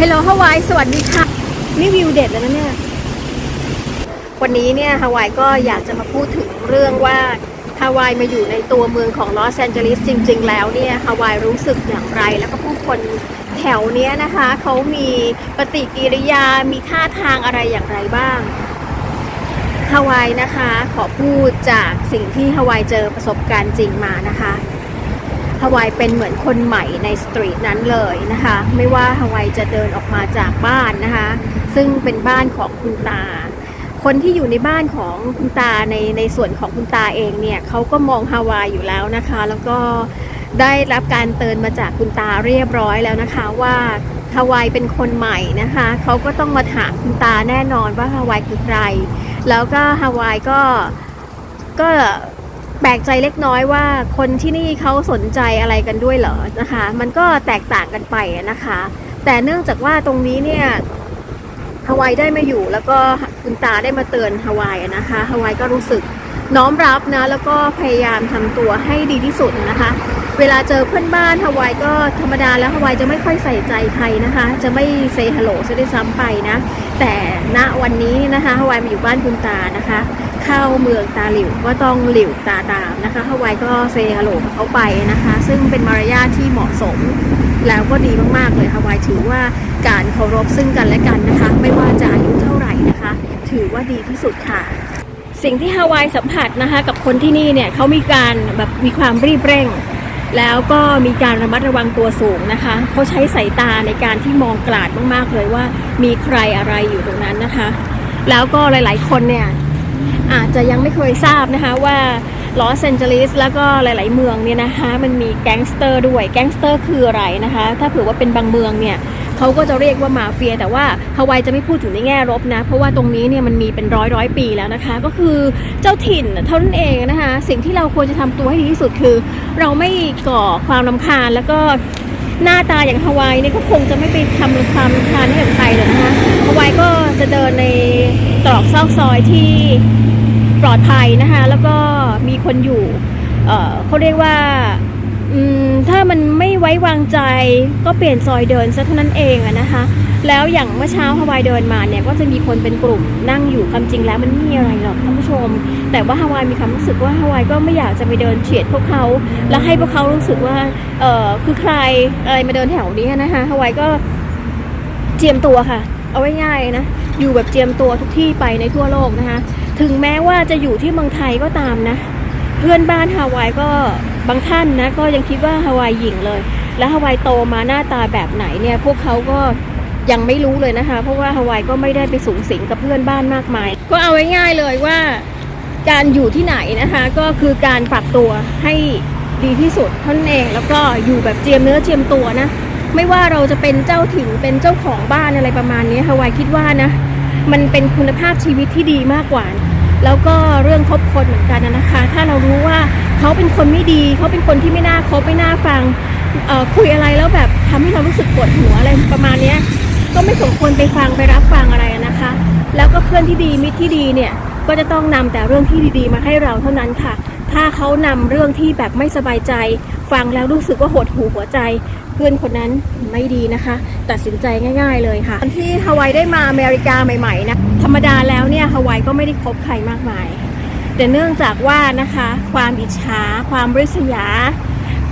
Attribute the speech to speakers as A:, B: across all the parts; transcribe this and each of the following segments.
A: ฮลโลฮาวายสวัสดีค่ะ นี่วิวเด็ดแล้วนะเนี่ย วันนี้เนี่ยฮาวายก็อยากจะมาพูดถึงเรื่องว่าฮาวายมาอยู่ในตัวเมืองของลอสแอนเจลิสจริง ๆ แล้วเนี่ยฮาวายรู้สึกอย่างไร แล้วก็ผู้คนแถวเนี้ยนะคะเขามีปฏิกิริยามีท่าทางอะไรอย่างไรบ้างฮาวายนะคะ ขอพูดจากสิ่งที่ฮาวายเจอประสบการณ์จริงมานะคะ ฮาวายเป็นเหมือนคนใหม่ในสตรีทนั้นเลยนะคะ ไม่ว่าฮาวายจะเดินออกมาจากบ้านนะคะ ซึ่งเป็นบ้านของคุณตา คนที่อยู่ในบ้านของคุณตาในในส่วนของคุณตาเองเนี่ยเขาก็มองฮาวายอยู่แล้วนะคะ แล้วก็ได้รับการเตือนมาจากคุณตาเรียบร้อยแล้วนะคะว่าฮาวายเป็นคนใหม่นะคะ เขาก็ต้องมาถามคุณตาแน่นอนว่าฮาวายคือใคร แล้วก็ฮาวายก็ก็ แปลกใจเล็กน้อยว่าคนที่นี่เขาสนใจอะไรกันด้วยเหรอนะคะ มันก็แตกต่างกันไปนะคะ แต่เนื่องจากว่าตรงนี้เนี่ยฮาวายได้มาอยู่ แล้วก็คุณตาได้มาเตือนฮาวายนะคะฮาวายก็รู้สึกน้อมรับนะ แล้วก็พยายามทำตัวให้ดีที่สุดนะคะ เวลาเจอเพื่อนบ้านฮาวายก็ธรรมดาแล้วฮาวายจะไม่ค่อยใส่ใจใครนะคะ จะไม่เซฮัลโหลซะด้วยซ้ำไปนะ แต่ณวันนี้นะคะฮาวายมาอยู่บ้านคุณตานะคะ เข้าเมืองตาหลิวก็ต้องหลิวตาตามนะคะฮาวายก็เซฮัลโหลเขาไปนะคะ ซึ่งเป็นมารยาทที่เหมาะสม แล้วก็ดีมากๆเลยฮาวายถือว่าการเคารพซึ่งกันและกันนะคะ ไม่ว่าจะอายุเท่าไหร่นะคะ ถือว่าดีที่สุดค่ะสิ่งที่ฮาวายสัมผัสนะคะกับคนที่นี่เนี่ยเขามีการแบบมีความรีบเร่ง แล้วก็มีการระมัดระวังตัวสูงนะคะเขาใช้สายตาในการที่มองกลาดมากๆเลยว่า มีใครอะไรอยู่ตรงนั้นนะคะ แล้วก็หลายๆคนเนี่ย อาจจะยังไม่เคยทราบนะคะว่าลอสแอนเจลิสแล้วก็หลาย ๆ เมืองเนี่ยนะคะมันมีแก๊งสเตอร์ด้วยแก๊งสเตอร์คืออะไรนะคะ ถ้าเผื่อว่าเป็นบางเมืองเนี่ยเขาก็จะเรียกว่ามาเฟีย แต่ว่าฮาวายจะไม่พูดถึงในแง่ลบนะ เพราะว่าตรงนี้เนี่ยมันมีเป็นร้อยร้อยปีแล้วนะคะ ก็คือเจ้าถิ่นเท่านั้นเองนะคะ สิ่งที่เราควรจะทำตัวให้ดีที่สุดคือ เราไม่ก่อความรำคาญแล้วก็ หน้าตาอย่างฮาวายนี่ก็คงจะไม่ไปทำความทานให้กับใครหรอกนะคะฮาวายก็จะเดินในตรอกซอกซอยที่ปลอดภัยนะคะ แล้วก็มีคนอยู่เเขาเรียกว่าถ้ามันไม่ไว้วางใจก็เปลี่ยนซอยเดินซะเท่านั้นเองอะนะคะ แล้วอย่างเมื่อเช้าฮาวายเดินมาเนี่ยก็จะมีคนเป็นกลุ่มนั่งอยู่ความจริงแล้วมันไม่มีอะไรหรอกท่านผู้ชม แต่ว่าฮาวายมีความรู้สึกว่าฮาวายก็ไม่อยากจะไปเดินเฉียดพวกเขาแล้วให้พวกเขารู้สึกว่าเออคือใครอะไรมาเดินแถวนี้นะคะฮาวายก็เจียมตัวค่ะ เอาไว้ง่ายนะอยู่แบบเจียมตัวทุกที่ไปในทั่วโลกนะคะถึงแม้ว่าจะอยู่ที่เมืองไทยก็ตามนะ เพื่อนบ้านฮาวายก็บางท่านนะก็ยังคิดว่าฮาวายหญิงเลย แล้วฮาวายโตมาหน้าตาแบบไหนเนี่ยพวกเขาก็ ยังไม่รู้เลยนะคะ เพราะว่าฮาวายก็ไม่ได้ไปสูงสิงกับเพื่อนบ้านมากมาย ก็เอาไว้ง่ายเลยว่า การอยู่ที่ไหนนะคะ ก็คือการปรับตัวให้ดีที่สุดท่านเองแล้วก็อยู่แบบเจียมเนื้อเจียมตัวนะ ไม่ว่าเราจะเป็นเจ้าถิ่นเป็นเจ้าของบ้านอะไรประมาณนี้ฮาวายคิดว่านะ มันเป็นคุณภาพชีวิตที่ดีมากกว่า แล้วก็เรื่องคบคนเหมือนกันนะคะ ถ้าเรารู้ว่าเขาเป็นคนไม่ดี เขาเป็นคนที่ไม่น่าคบไม่น่าฟังเอ่อคุยอะไรแล้วแบบทำให้เรารู้สึกปวดหัวอะไรประมาณเนี้ย ก็ไม่สมควรไปฟังไปรับฟังอะไรนะคะ แล้วก็เพื่อนที่ดีมิตรที่ดีเนี่ยก็จะต้องนำแต่เรื่องที่ดีๆ มาให้เราเท่านั้นค่ะ ถ้าเขานำเรื่องที่แบบไม่สบายใจ ฟังแล้วรู้สึกว่าหดหูหัวใจ เพื่อนคนนั้นไม่ดีนะคะ ตัดสินใจง่าย ๆ เลยค่ะตอนที่ฮาวายได้มาอเมริกาใหม่ๆนะธรรมดาแล้วเนี่ยฮาวายก็ไม่ได้คบใครมากมาย แต่เนื่องจากว่านะคะ ความอิจฉา ความริษยา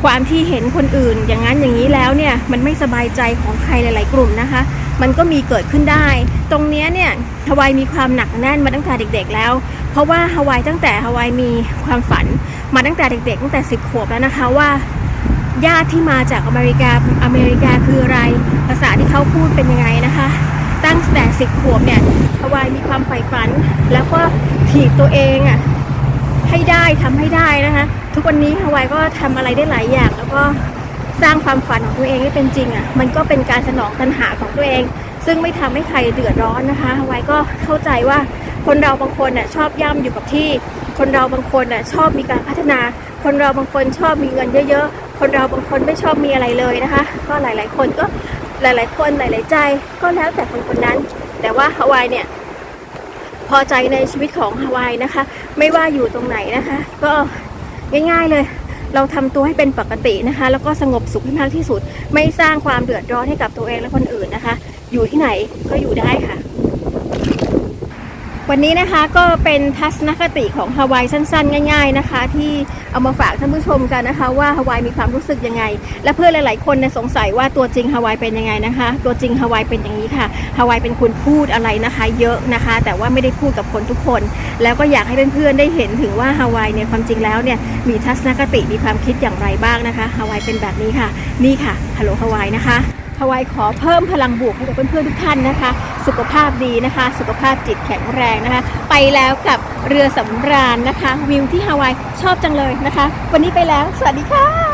A: ความที่เห็นคนอื่น อย่างนั้นอย่างนี้แล้วเนี่ยมันไม่สบายใจของใครหลาย ๆ กลุ่มนะคะ มันก็มีเกิดขึ้นได้ ตรงนี้เนี่ยฮาวายมีความหนักแน่นมาตั้งแต่เด็กๆแล้ว เพราะว่าฮาวายตั้งแต่ฮาวายมีความฝันมาตั้งแต่เด็กๆตั้งแต่ 10 ขวบแล้วนะคะว่าญาติที่มาจากอเมริกาอเมริกาคืออะไร ภาษาที่เขาพูดเป็นยังไงนะคะ ตั้งแต่สิบขวบเนี่ยฮาวายมีความใฝ่ฝัน แล้วก็ถีบตัวเองอะให้ได้ทำให้ได้นะคะ ทุกวันนี้ฮาวายก็ทำอะไรได้หลายอย่างแล้วก็ สร้างความฝันของตัวเองให้เป็นจริงอะมันก็เป็นการสนองตัณหาของตัวเอง ซึ่งไม่ทำให้ใครเดือดร้อนนะคะฮาวายก็เข้าใจว่าคนเราบางคนน่ะชอบย่ำอยู่กับที่ คนเราบางคนน่ะชอบมีการพัฒนา คนเราบางคนชอบมีเงินเยอะๆ คนเราบางคนไม่ชอบมีอะไรเลยนะคะ ก็หลายๆ คนก็หลายๆ คนหลายๆใจก็แล้วแต่คนคนนั้น แต่ว่าฮาวายเนี่ยพอใจในชีวิตของฮาวายนะคะ ไม่ว่าอยู่ตรงไหนนะคะ ก็ง่ายๆเลย เราทำตัวให้เป็นปกตินะคะ แล้วก็สงบสุขให้มากที่สุด ไม่สร้างความเดือดร้อนให้กับตัวเองและคนอื่นนะคะ อยู่ที่ไหนก็อยู่ได้ค่ะ วันนี้นะคะก็เป็นทัศนคติของฮาวายสั้นๆ ง่าย ๆนะคะ ที่เอามาฝากท่านผู้ชมกันนะคะ ว่าฮาวายมีความรู้สึกยังไง และเพื่อนหลายๆคนเนี่ยสงสัยว่าตัวจริงฮาวายเป็นยังไงนะคะ ตัวจริงฮาวายเป็นอย่างนี้ค่ะฮาวายเป็นคนพูดอะไรนะคะ เยอะนะคะ แต่ว่าไม่ได้พูดกับคนทุกคน แล้วก็อยากให้เพื่อนๆได้เห็นถึงว่าฮาวายเนี่ยความจริงแล้วเนี่ยมีทัศนคติมีความคิดอย่างไรบ้างนะคะฮาวายเป็นแบบนี้ค่ะ นี่ค่ะฮัลโหลฮาวายนะคะ ฮาวายขอเพิ่มพลังบวกให้กับเพื่อนๆทุกท่านนะคะ สุขภาพดีนะคะ สุขภาพจิตแข็งแรงนะคะ ไปแล้วกับเรือสำราญนะคะ วิวที่ฮาวายชอบจังเลยนะคะ วันนี้ไปแล้ว สวัสดีค่ะ